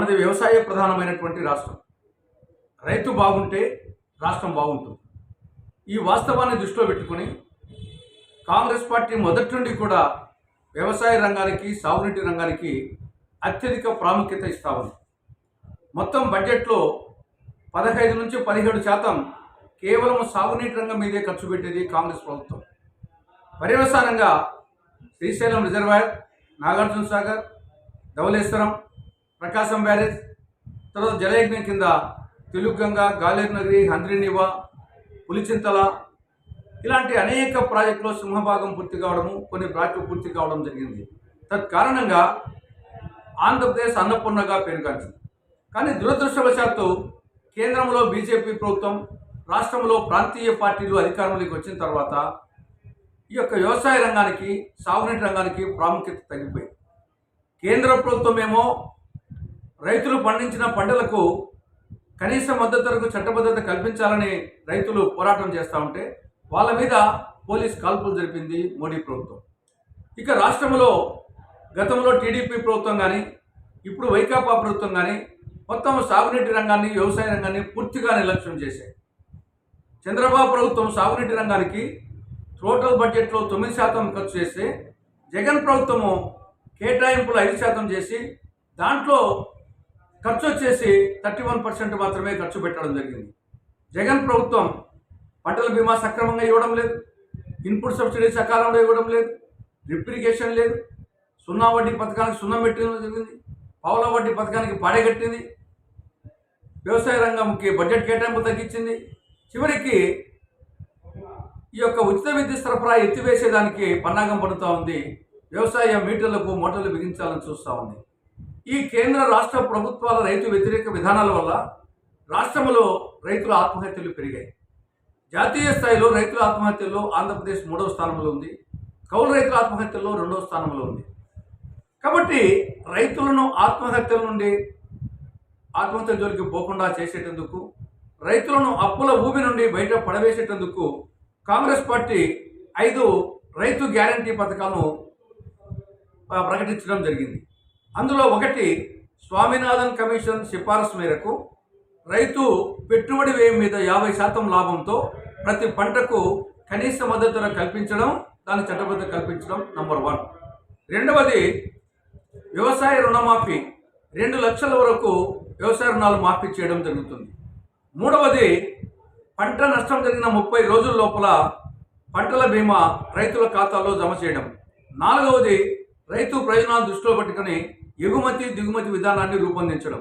మనది వ్యవసాయ ప్రధానమైనటువంటి రాష్ట్రం. రైతు బాగుంటే రాష్ట్రం బాగుంటుంది. ఈ వాస్తవాన్ని దృష్టిలో పెట్టుకుని కాంగ్రెస్ పార్టీ మొదటి నుండి కూడా వ్యవసాయ రంగానికి సాగునీటి రంగానికి అత్యధిక ప్రాముఖ్యత ఇస్తా ఉంది. మొత్తం బడ్జెట్లో పదహైదు నుంచి పదిహేడు శాతం కేవలం సాగునీటి రంగం మీదే ఖర్చు పెట్టేది కాంగ్రెస్ ప్రభుత్వం. పర్యవసానంగా శ్రీశైలం రిజర్వాయర్ నాగార్జున సాగర్ ధవళేశ్వరం ప్రకాశం బ్యారేజ్ తర్వాత జలయజ్ఞం కింద తెలుగుగంగ గాలేరు నగరి హంద్రినివా పులిచింతల ఇలాంటి అనేక ప్రాజెక్టులో సింహభాగం పూర్తి కావడము కొన్ని ప్రాజెక్టులు పూర్తి కావడం జరిగింది. తత్కారణంగా ఆంధ్రప్రదేశ్ అన్నపూర్ణగా పేరుగాంచింది. కానీ దురదృష్టవశాత్తు కేంద్రంలో బీజేపీ ప్రభుత్వం రాష్ట్రంలో ప్రాంతీయ పార్టీలు అధికారంలోకి వచ్చిన తర్వాత ఈ యొక్క వ్యవసాయ రంగానికి సాగునీటి రంగానికి ప్రాముఖ్యత తగ్గిపోయింది. కేంద్ర ప్రభుత్వం ఏమో రైతులు పండించిన పంటలకు కనీస మద్దతు ధరకు చట్టబద్ధత కల్పించాలని రైతులు పోరాటం చేస్తూ ఉంటే వాళ్ళ మీద పోలీస్ కాల్పులు జరిపింది మోడీ ప్రభుత్వం. ఇక రాష్ట్రంలో గతంలో టీడీపీ ప్రభుత్వం కానీ ఇప్పుడు వైకాపా ప్రభుత్వం కానీ మొత్తం సాగునీటి రంగాన్ని వ్యవసాయ రంగాన్ని పూర్తిగా నిర్లక్ష్యం చేశాయి. చంద్రబాబు ప్రభుత్వం సాగునీటి రంగానికి టోటల్ బడ్జెట్లో తొమ్మిది శాతం ఖర్చు చేస్తే జగన్ ప్రభుత్వము కేటాయింపులు ఐదు శాతం చేసి దాంట్లో ఖర్చు వచ్చేసి థర్టీ వన్ పర్సెంట్ మాత్రమే ఖర్చు పెట్టడం జరిగింది. జగన్ ప్రభుత్వం పంటల బీమా సక్రమంగా ఇవ్వడం లేదు. ఇన్పుట్ సబ్సిడీ సకాలంలో ఇవ్వడం లేదు. రిప్రికేషన్ లేదు. సున్నా వడ్డీ పథకానికి సున్నం పెట్టడం జరిగింది. పావుల వడ్డీ పథకానికి పాడగట్టింది వ్యవసాయ రంగంకి బడ్జెట్ కేటాయింపు తగ్గించింది. చివరికి ఈ యొక్క ఉచిత విద్యుత్ సరఫరా ఎత్తివేసేదానికి పన్నాగం పడుతూ ఉంది. వ్యవసాయ మీటర్లకు మోటార్లు బిగించాలని చూస్తూ ఉంది. ఈ కేంద్ర రాష్ట్ర ప్రభుత్వాల రైతు వ్యతిరేక విధానాల వల్ల రాష్ట్రంలో రైతుల ఆత్మహత్యలు పెరిగాయి. జాతీయ స్థాయిలో రైతుల ఆత్మహత్యల్లో ఆంధ్రప్రదేశ్ మూడవ స్థానంలో ఉంది. కౌలు రైతుల ఆత్మహత్యల్లో రెండవ స్థానంలో ఉంది. కాబట్టి రైతులను ఆత్మహత్యల నుండి ఆత్మహత్యల జోలికి పోకుండా చేసేటందుకు రైతులను అప్పుల ఊబి నుండి బయట పడవేసేటందుకు కాంగ్రెస్ పార్టీ ఐదు రైతు గ్యారంటీ పథకాలను ప్రకటించడం జరిగింది. అందులో ఒకటి స్వామినాథన్ కమిషన్ సిఫారసు మేరకు రైతు పెట్టుబడి వ్యయం మీద యాభై శాతం లాభంతో ప్రతి పంటకు కనీస మద్దతు ధర కల్పించడం దాని చట్టబద్ధ కల్పించడం నంబర్ వన్ రెండవది వ్యవసాయ రుణమాఫీ. రెండు లక్షల వరకు వ్యవసాయ రుణాలు మాఫీ చేయడం జరుగుతుంది. మూడవది పంట నష్టం జరిగిన ముప్పై రోజుల లోపల పంటల బీమా రైతుల ఖాతాలో జమ చేయడం. నాలుగవది రైతు ప్రయోజనాలు దృష్టిలో పెట్టుకుని ఎగుమతి దిగుమతి విధానాన్ని రూపొందించడం.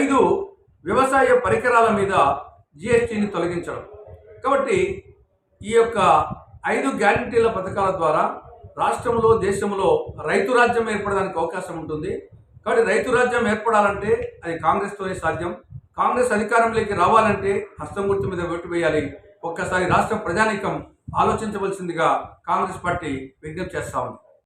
ఐదు వ్యవసాయ పరికరాల మీద జిఎస్టీని తొలగించడం. కాబట్టి ఈ యొక్క ఐదు గ్యారంటీల పథకాల ద్వారా రాష్ట్రంలో దేశంలో రైతు రాజ్యం ఏర్పడడానికి అవకాశం ఉంటుంది. కాబట్టి రైతు రాజ్యం ఏర్పడాలంటే అది కాంగ్రెస్తోనే సాధ్యం. కాంగ్రెస్ అధికారంలోకి రావాలంటే హస్తం గుర్తు మీద ఓటు వేయాలి. ఒక్కసారి రాష్ట్ర ప్రజానీకం ఆలోచించవలసిందిగా కాంగ్రెస్ పార్టీ విజ్ఞప్తి చేస్తా ఉంది.